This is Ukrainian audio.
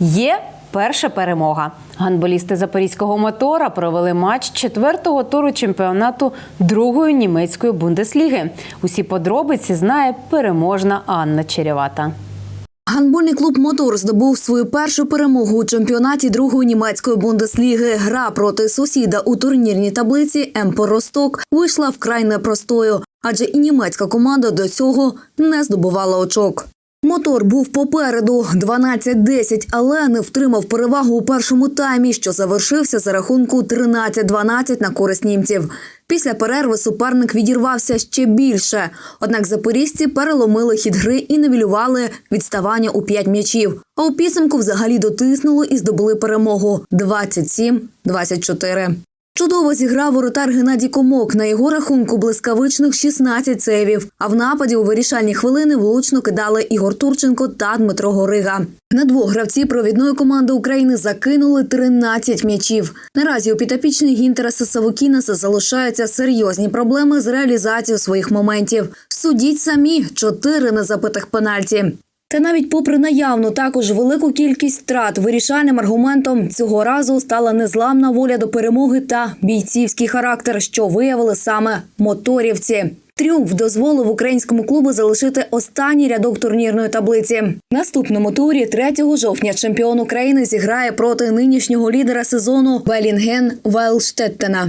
Є перша перемога. Ганболісти запорізького мотора провели матч четвертого туру чемпіонату другої німецької бундесліги. Усі подробиці знає переможна Анна Черевата. Гандбольний клуб Мотор здобув свою першу перемогу у чемпіонаті другої німецької бундесліги. Гра проти сусіда у турнірній таблиці Емпо Росток вийшла вкрай непростою, адже і німецька команда до цього не здобувала очок. Мотор був попереду 12-10, але не втримав перевагу у першому таймі, що завершився за рахунку 13-12 на користь німців. Після перерви суперник відірвався ще більше. Однак запорізьці переломили хід гри і невілювали відставання у 5 м'ячів. А у підсумку взагалі дотиснули і здобули перемогу 27-24. Чудово зіграв воротар Геннадій Комок. На його рахунку блискавичних 16 сейвів. А в нападі у вирішальні хвилини влучно кидали Ігор Турченко та Дмитро Горига. На двох гравці провідної команди України закинули 13 м'ячів. Наразі у підопічних Гінтереса Савукінеса залишаються серйозні проблеми з реалізацією своїх моментів. Судіть самі чотири незабитих пенальті. Та навіть попри наявну також велику кількість втрат, вирішальним аргументом цього разу стала незламна воля до перемоги та бійцівський характер, що виявили саме моторівці. Тріумф дозволив українському клубу залишити останній рядок турнірної таблиці. Наступному турі 3 жовтня чемпіон України зіграє проти нинішнього лідера сезону Велінген Вайлштеттена.